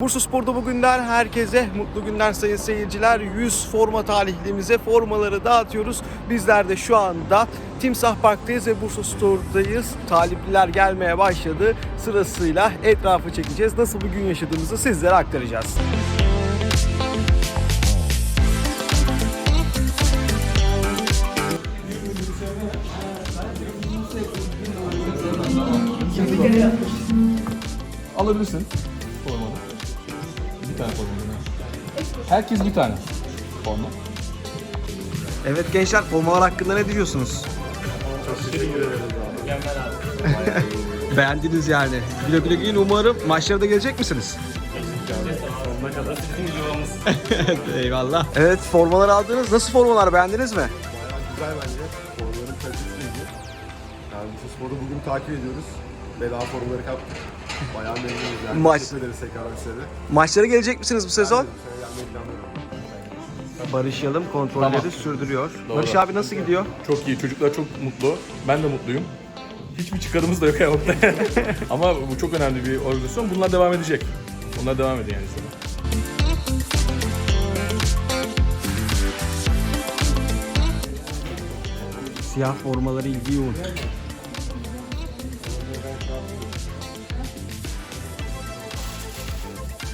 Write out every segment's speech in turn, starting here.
Bursa Spor'da bugünden herkese mutlu günler sayın seyirciler. 100 forma talihlimize formaları dağıtıyoruz. Bizler de şu anda Timsah Park'tayız ve Bursa Spor'dayız. Talipliler gelmeye başladı. Sırasıyla etrafı çekeceğiz. Nasıl bir gün yaşadığımızı sizlere aktaracağız. Alabilirsin. Bir tane forma. Herkes bir tane forma. Evet gençler formalar hakkında ne diyorsunuz? Beğendiniz yani. Güle güle giyin umarım. Maçlara da gelecek misiniz? Sonuna kadar sizin yuvamız. Eyvallah. Evet formalar aldınız. Nasıl formalar beğendiniz mi? Güzel bence. Formaların kalitesi iyi. Yani bu sporu bugün takip ediyoruz. Bedava formaları kaptık. Bayağı memnunuz yani. Maç- Teşekkür ederiz tekrar size de. Maçlara gelecek misiniz bu sezon? Bu sene gelmeyi planlıyorum. Barış Yalım kontrolleri Tamam. sürdürüyor. Doğru. Barış abi nasıl gidiyor? Çok iyi. Çocuklar çok mutlu. Ben de mutluyum. Hiçbir çıkarımız da yok ya orada. Ama bu çok önemli bir organizasyon. Bunlar devam edecek. Bunlar devam ediyor yani sonra. Siyah formaları ilgi yoğun.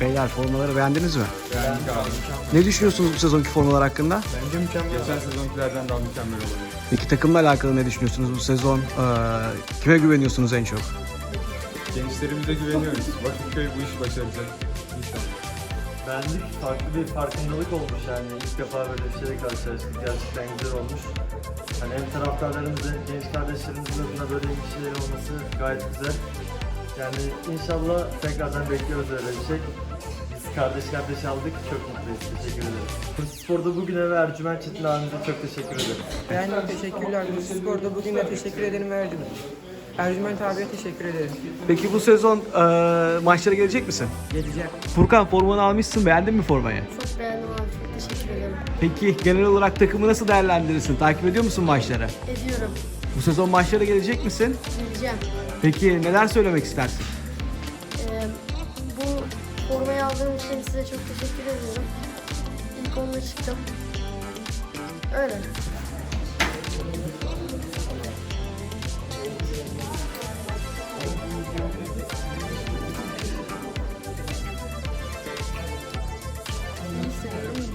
Beyler formaları beğendiniz mi? Beğendik abi. Ne düşünüyorsunuz bu sezonki formalar hakkında? Bence mükemmel. Geçen sezonkilerden daha mükemmel olabilir. Peki takımla alakalı ne düşünüyorsunuz bu sezon? Ee, kime güveniyorsunuz en çok? Gençlerimize güveniyoruz. Bakırköy bu işi başaracak. İnşallah. Benlik farklı bir farkındalık olmuş yani ilk defa böyle bir şeyle karşılaştık gerçekten güzel olmuş. Hani hem taraftarlarımızın, genç kardeşlerimizin adına böyle bir şeyler olması gayet güzel. Yani inşallah tekrardan bekliyoruz öyle bir şey. Biz kardeş kardeş aldık, çok mutluyuz. Teşekkür ederiz. Bursa Spor'da bugüne ve Ercüment Çetin abimize çok teşekkür ederim. Ben de teşekkürler. Bu sporda bugün de teşekkür ederim Ercüment. Ercüment abiye teşekkür ederim. Peki bu sezon e, maçlara gelecek misin? Geleceğim. Furkan formanı almışsın. Beğendin mi formayı? Çok beğendim abi. Çok teşekkür ederim. Peki genel olarak takımı nasıl değerlendirirsin? Takip ediyor musun maçları? Ediyorum. Bu sezon maçlara gelecek misin? Gideceğim. Peki neler söylemek istersin? Ee, bu formayı aldığım için size çok teşekkür ediyorum. İlk onunla çıktım. Öyle.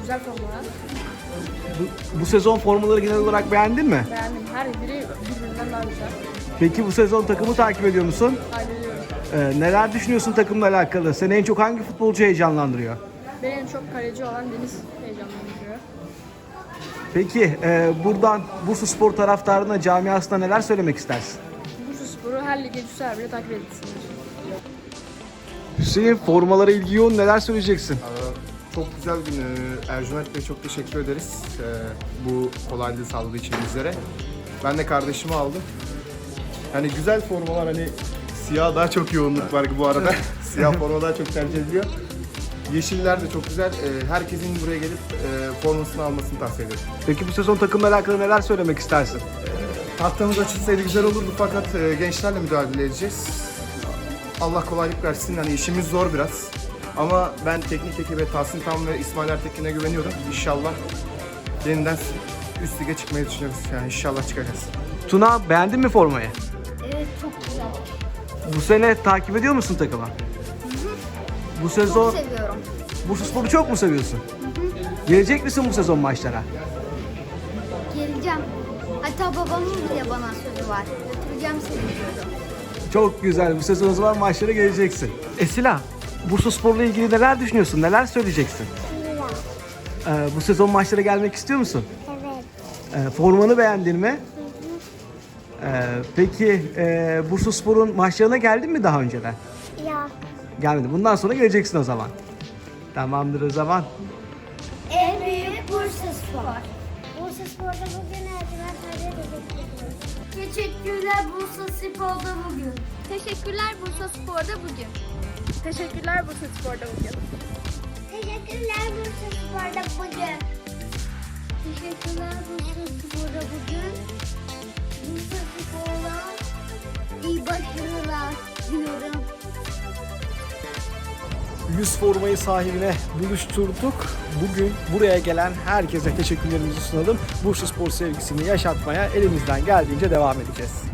Güzel formalar. Bu, bu sezon formaları genel olarak beğendin mi? Beğendim. Her biri birbirinden daha güzel. Peki bu sezon takımı takip ediyor musun? Hallediyorum. Ee, neler düşünüyorsun takımla alakalı? Seni en çok hangi futbolcu heyecanlandırıyor? Benim çok kaleci olan Deniz heyecanlandırıyor. Peki e, buradan Bursa Spor taraftarına, camiasına neler söylemek istersin? Bursa Spor'u her lige düşse her bile takip etsinler. Hüseyin formalara ilgi yoğun neler söyleyeceksin? Ee, Çok güzel gün. Ee, Ercüment Bey çok teşekkür ederiz. Ee, Bu kolaylığı sağladığı için bizlere. Ben de kardeşimi aldım. Hani güzel formalar hani siyah daha çok yoğunluk var bu arada. siyah forma daha çok tercih ediliyor. Yeşiller de çok güzel. Ee, Herkesin buraya gelip e, formasını almasını tavsiye ederim. Peki bu sezon takımla alakalı neler söylemek istersin? Tahtamız açılsaydı güzel olurdu fakat e, gençlerle mücadele edeceğiz. Allah kolaylık versin. Hani işimiz zor biraz. Ama ben teknik ekibe Tahsin Tam ve İsmail Ertekin'e güveniyorum. İnşallah yeniden üst lige çıkmayı düşünüyoruz. Yani inşallah çıkacağız. Tuna beğendin mi formayı? Evet çok güzel. Bu sene takip ediyor musun takımı? Bu sezon Çok seviyorum. Bursa Spor'u çok mu seviyorsun? Gelecek misin bu sezon maçlara? Geleceğim. Hatta babamın bile bana sözü var. Götüreceğim seni diyordu. Çok güzel. Bu sezon o zaman maçlara geleceksin. Esila, Bursa Spor'la ilgili neler düşünüyorsun? Neler söyleyeceksin? Ee, bu sezon maçlara gelmek istiyor musun? Evet. Ee, formanı beğendin mi? Ee, peki e, Bursa Spor'un maçlarına geldin mi daha önceden? Ya. Gelmedi. Bundan sonra geleceksin o zaman. Tamamdır o zaman. En büyük Bursa Spor. Bursa Spor'da bugün Ercüment. Teşekkürler Bursa Spor'da bugün. Teşekkürler Bursa Spor'da bugün. Teşekkürler Bursa Spor'da bugün. Teşekkürler Bursa Spor'da bugün. Teşekkürler Bursa Spor'da bugün. Bursa Spor'a iyi başarılar diliyorum. 100 formayı sahibine buluşturduk. Bugün buraya gelen herkese teşekkürlerimizi sunalım. Bursa Spor sevgisini yaşatmaya elimizden geldiğince devam edeceğiz.